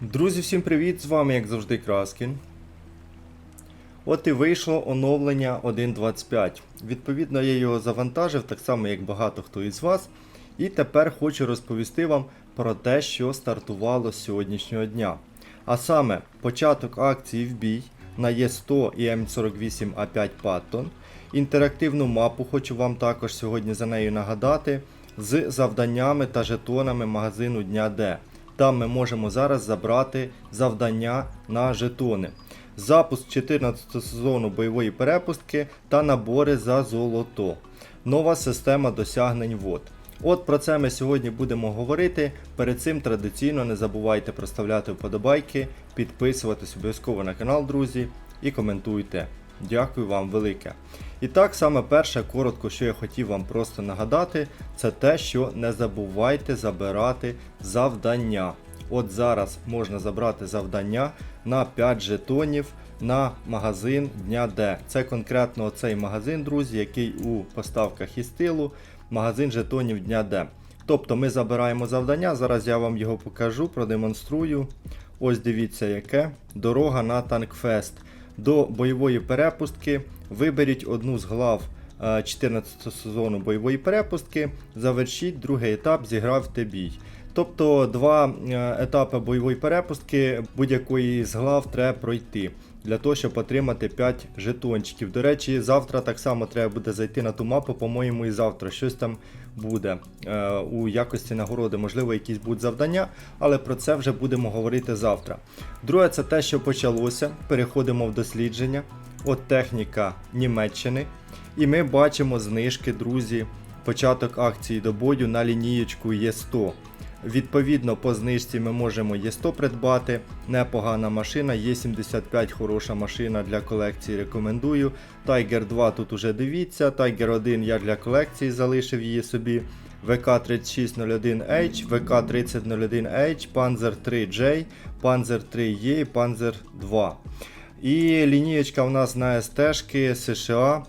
Друзі, всім привіт! З вами, як завжди, Краскін. От і вийшло оновлення 1.25. Відповідно, я його завантажив, так само як багато хто із вас. І тепер хочу розповісти вам про те, що стартувало з сьогоднішнього дня. А саме, початок акції в бій на Е100 і М48А5 Паттон. Інтерактивну мапу хочу вам також сьогодні за нею нагадати з завданнями та жетонами магазину Дня Д. Там ми можемо зараз забрати завдання на жетони. Запуск 14 сезону бойової перепустки та набори за золото. Нова система досягнень вод. От про це ми сьогодні будемо говорити. Перед цим традиційно не забувайте проставляти вподобайки, підписуватись обов'язково на канал, друзі, і коментуйте. Дякую вам велике. І так, саме перше, коротко, що я хотів вам просто нагадати, це те, що не забувайте забирати завдання. От зараз можна забрати завдання на 5 жетонів на магазин Дня Д. Це конкретно цей магазин, друзі, який у поставках із тилу, магазин жетонів Дня Д. Тобто ми забираємо завдання, зараз я вам його покажу, продемонструю. Ось дивіться яке. Дорога на Танкфест. До бойової перепустки виберіть одну з глав е, 14 сезону бойової перепустки, завершіть другий етап, зігравте бій. Тобто два е, етапи бойової перепустки будь-якої з глав треба пройти для того, щоб отримати 5 жетончиків. До речі, завтра так само треба буде зайти на ту мапу, по-моєму, і завтра щось там буде е, у якості нагороди. Можливо, якісь будуть завдання, але про це вже будемо говорити завтра. Друге, це те, що почалося. Переходимо в дослідження. От техніка Німеччини. І ми бачимо знижки, друзі, початок акції до бою на лінієчку Є100. Відповідно, по знижці ми можемо Є100 придбати. Непогана машина, Є75 хороша машина для колекції. Рекомендую. Tiger 2 тут уже дивіться. Tiger 1 я для колекції залишив її собі. ВК3601H, ВК3001H, Panzer 3J, Panzer 3E і Panzer 2. І лінієчка у нас на СТ-шки США.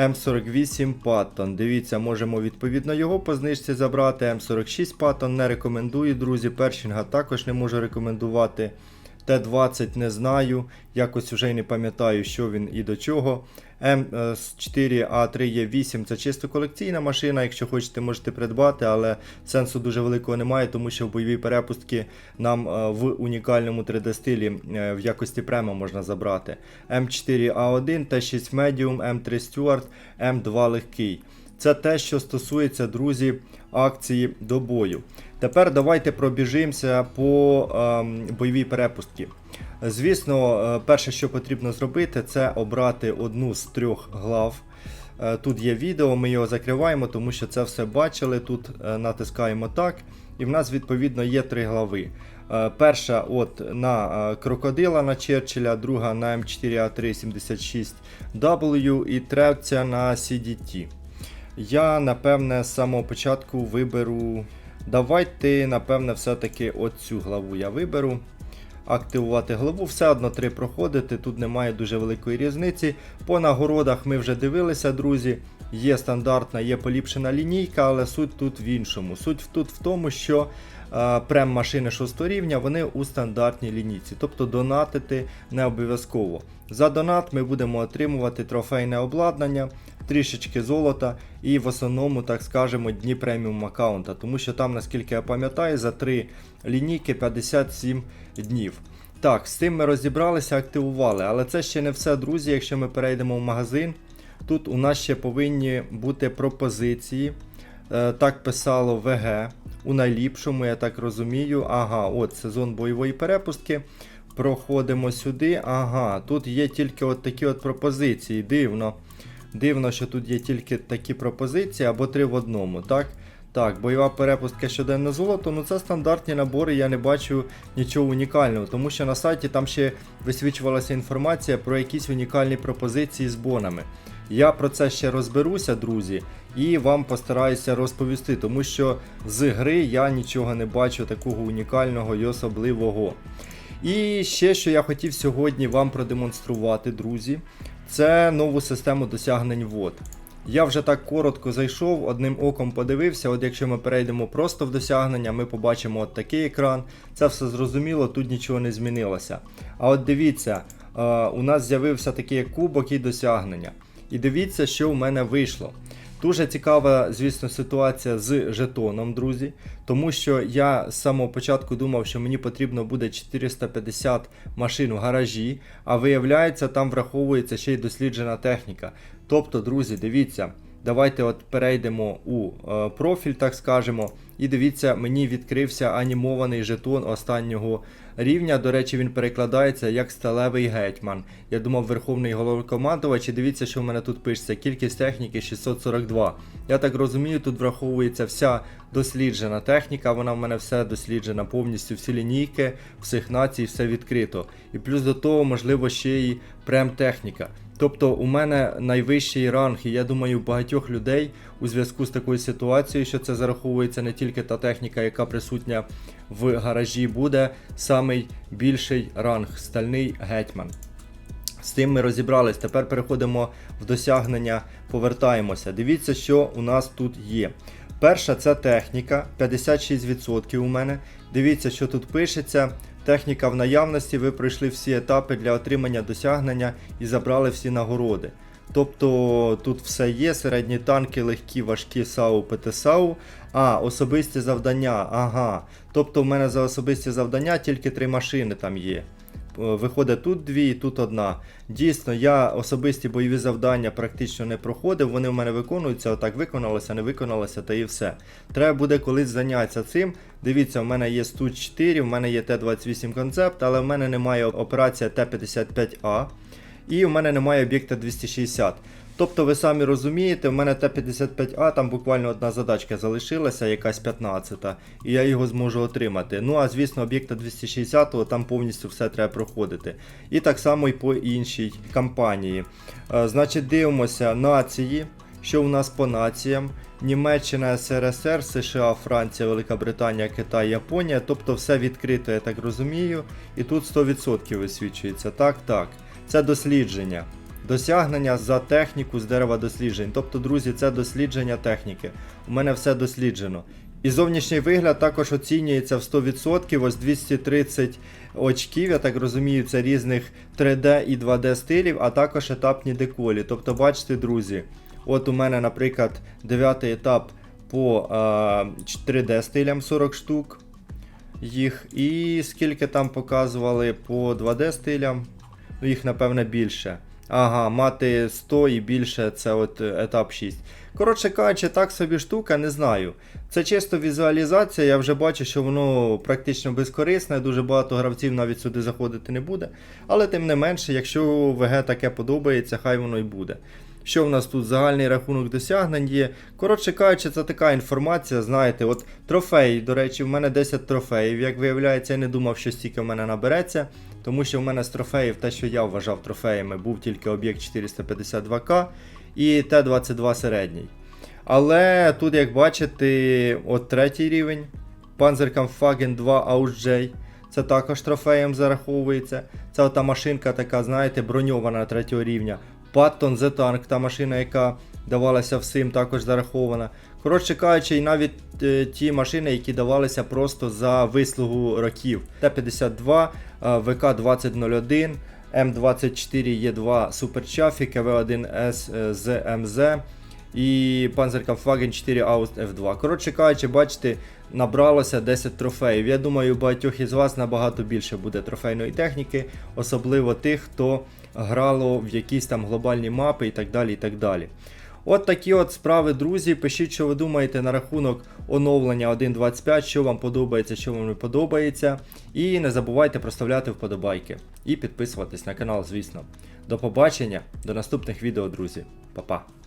М48 Паттон. Дивіться, можемо відповідно його по знижці забрати. М46 Паттон не рекомендую, друзі. Першінга також не можу рекомендувати. Т-20 не знаю. Якось вже й не пам'ятаю, що він і до чого. М4А3Е8 це чисто колекційна машина. Якщо хочете, можете придбати, але сенсу дуже великого немає, тому що в бойовій перепустки нам е, в унікальному 3D-стилі е, в якості према можна забрати. М4А1, Т6 Medium, М3 Stewart, М2 легкий. Це те, що стосується, друзі, акції до бою. Тепер давайте пробіжимося по ем, бойовій перепустці. Звісно, е, перше, що потрібно зробити, це обрати одну з трьох глав. Е, Тут є відео, ми його закриваємо, тому що це все бачили. Тут е, натискаємо так, і в нас відповідно є три глави. Е, Перша от на е, крокодила на Черчилля, друга на М4А376W і третя на CDT. Я, напевне, з самого початку виберу. Давайте, напевне, все-таки оцю главу я виберу. Активувати главу, все одно три проходити, тут немає дуже великої різниці. По нагородах ми вже дивилися, друзі. Є стандартна, є поліпшена лінійка, але суть тут в іншому. Суть тут в тому, що е, прем-машини 6 рівня вони у стандартній лінійці, тобто донатити не обов'язково. За донат ми будемо отримувати трофейне обладнання, трішечки золота і в основному, так скажемо, дні преміум аккаунта, тому що там, наскільки я пам'ятаю, за 3 лінійки 57 днів. Так, з цим ми розібралися, активували, але це ще не все, друзі. Якщо ми перейдемо в магазин, тут у нас ще повинні бути пропозиції. Е, Так писало ВГ. У найліпшому, я так розумію. Ага, от сезон бойової перепустки. Проходимо сюди. Ага, тут є тільки от такі от пропозиції. Дивно. Дивно, що тут є тільки такі пропозиції або три в одному, так? Так, бойова перепустка щоденне золото, ну це стандартні набори, я не бачу нічого унікального, тому що на сайті там ще висвічувалася інформація про якісь унікальні пропозиції з бонами. Я про це ще розберуся, друзі, і вам постараюся розповісти, тому що з гри я нічого не бачу такого унікального і особливого. І ще що я хотів сьогодні вам продемонструвати, друзі, це нову систему досягнень вод. Я вже так коротко зайшов, одним оком подивився. От якщо ми перейдемо просто в досягнення, ми побачимо от такий екран. Це все зрозуміло, тут нічого не змінилося. А от дивіться, е, у нас з'явився такий кубок і досягнення. І дивіться, що в мене вийшло. Дуже цікава, звісно, ситуація з жетоном, друзі. Тому що я з самого початку думав, що мені потрібно буде 450 машин в гаражі, а виявляється, там враховується ще й досліджена техніка. Тобто, друзі, дивіться, давайте от перейдемо у е, профіль, так скажемо. І дивіться, мені відкрився анімований жетон останнього рівня. До речі, він перекладається як сталевий гетьман. Я думав, верховний головнокомандувач. І дивіться, що в мене тут пишеться. Кількість техніки 642. Я так розумію, тут враховується вся досліджена техніка. Вона в мене все досліджена повністю, всі лінійки, всіх націй, все відкрито. І плюс до того, можливо, ще й прем-техніка. Тобто у мене найвищий ранг, і я думаю, у багатьох людей у зв'язку з такою ситуацією, що це зараховується не тільки та техніка, яка присутня в гаражі, буде самий більший ранг стальний гетьман. З тим ми розібрались. Тепер переходимо в досягнення, повертаємося. Дивіться, що у нас тут є. Перша це техніка, 56% у мене. Дивіться, що тут пишеться. Техніка в наявності, ви пройшли всі етапи для отримання досягнення і забрали всі нагороди. Тобто тут все є, середні танки, легкі, важкі САУ, ПТСАУ. А, особисті завдання. Ага. Тобто в мене за особисті завдання тільки три машини там є. Е, Виходить тут дві і тут одна. Дійсно, я особисті бойові завдання практично не проходив, вони в мене виконуються, отак виконалося, не виконалося, та і все. Треба буде колись зайнятися цим. Дивіться, в мене є Студ 4, в мене є Т-28 концепт, але в мене немає операція Т-55А. І в мене немає об'єкта 260. Тобто, ви самі розумієте, в мене Т-55А, там буквально одна задачка залишилася, якась 15-та, і я його зможу отримати. Ну а звісно, об'єкта 260-го там повністю все треба проходити. І так само і по іншій кампанії. Е, значить, дивимося нації. Що у нас по націям? Німеччина, СРСР, США, Франція, Велика Британія, Китай, Японія. Тобто все відкрито, я так розумію. І тут 100% висвічується. Так, так. Це дослідження. Досягнення за техніку з дерева досліджень. Тобто, друзі, це дослідження техніки. У мене все досліджено. І зовнішній вигляд також оцінюється в 100%, ось 230 очків, я так розумію, це різних 3D і 2D стилів, а також етапні деколі. Тобто, бачите, друзі, от у мене, наприклад, 9 етап по е, 3D стилям 40 штук їх. І скільки там показували по 2D стилям, ну їх напевне більше. Ага, мати 100 і більше це от е, етап 6. Коротше кажучи, так собі штука, не знаю. Це чисто візуалізація, я вже бачу, що воно практично безкорисне, дуже багато гравців навіть сюди заходити не буде. Але тим не менше, якщо ВГ таке подобається, хай воно й буде. Що в нас тут загальний рахунок досягнень є. Коротше кажучи, це така інформація, знаєте, от трофеї, до речі, в мене 10 трофеїв. Як виявляється, я не думав, що стільки в мене набереться. Тому що в мене з трофеїв, те, що я вважав трофеями, був тільки об'єкт 452К і Т-22 середній. Але тут, як бачите, от третій рівень. Panzerkampfwagen 2 AUJ. Це також трофеєм зараховується. Це ота машинка така, знаєте, броньована третього рівня. Patton The Tank, та машина, яка давалася всім, також зарахована. Коротше кажучи, і навіть е, ті машини, які давалися просто за вислугу років. Т-52, е, ВК-2001, М24Е2 Суперчафі, КВ-1С е, ЗМЗ і Panzerkampfwagen 4 Aust F2. Коротше кажучи, бачите, набралося 10 трофеїв. Я думаю, багатьох із вас набагато більше буде трофейної техніки, особливо тих, хто грало в якісь там глобальні мапи і так далі. і так далі. От такі от справи, друзі. Пишіть, що ви думаєте на рахунок оновлення 1.25, що вам подобається, що вам не подобається. І не забувайте проставляти вподобайки. І підписуватись на канал, звісно. До побачення, до наступних відео, друзі. Па-па.